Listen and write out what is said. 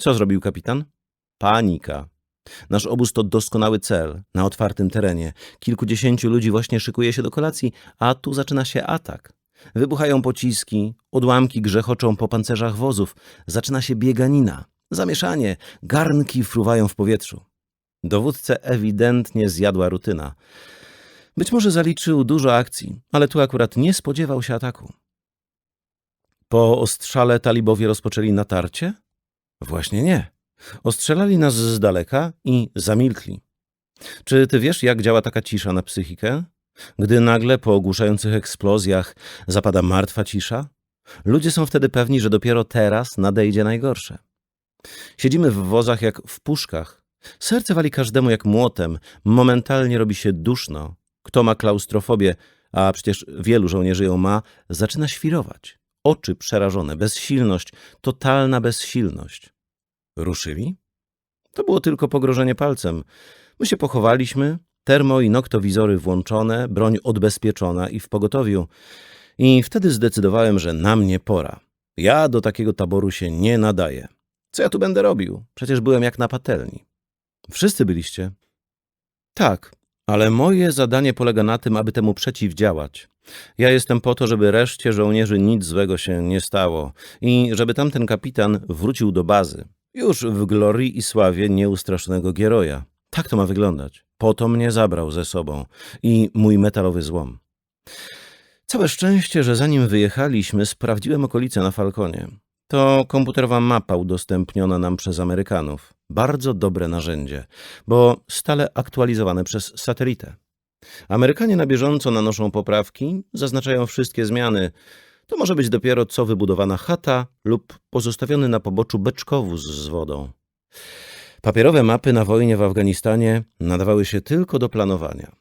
Co zrobił kapitan? Panika. Nasz obóz to doskonały cel, na otwartym terenie. Kilkudziesięciu ludzi właśnie szykuje się do kolacji, a tu zaczyna się atak. Wybuchają pociski, odłamki grzechoczą po pancerzach wozów, zaczyna się bieganina, zamieszanie, garnki fruwają w powietrzu. Dowódcę ewidentnie zjadła rutyna. Być może zaliczył dużo akcji, ale tu akurat nie spodziewał się ataku. Po ostrzale talibowie rozpoczęli natarcie? Właśnie nie. Ostrzelali nas z daleka i zamilkli. Czy ty wiesz, jak działa taka cisza na psychikę? Gdy nagle po ogłuszających eksplozjach zapada martwa cisza? Ludzie są wtedy pewni, że dopiero teraz nadejdzie najgorsze. Siedzimy w wozach jak w puszkach. Serce wali każdemu jak młotem. Momentalnie robi się duszno. Kto ma klaustrofobię, a przecież wielu żołnierzy ją ma, zaczyna świrować. Oczy przerażone, bezsilność, totalna bezsilność. Ruszyli? To było tylko pogrożenie palcem. My się pochowaliśmy, termo i noktowizory włączone, broń odbezpieczona i w pogotowiu. I wtedy zdecydowałem, że na mnie pora. Ja do takiego taboru się nie nadaję. Co ja tu będę robił? Przecież byłem jak na patelni. Wszyscy byliście. Tak, ale moje zadanie polega na tym, aby temu przeciwdziałać. Ja jestem po to, żeby reszcie żołnierzy nic złego się nie stało i żeby tamten kapitan wrócił do bazy. Już w glorii i sławie nieustraszonego Gieroja. Tak to ma wyglądać. Po to mnie zabrał ze sobą i mój metalowy złom. Całe szczęście, że zanim wyjechaliśmy, sprawdziłem okolice na Falconie. To komputerowa mapa udostępniona nam przez Amerykanów. Bardzo dobre narzędzie, bo stale aktualizowane przez satelitę. Amerykanie na bieżąco nanoszą poprawki, zaznaczają wszystkie zmiany. To może być dopiero co wybudowana chata lub pozostawiony na poboczu beczkowóz z wodą. Papierowe mapy na wojnie w Afganistanie nadawały się tylko do planowania.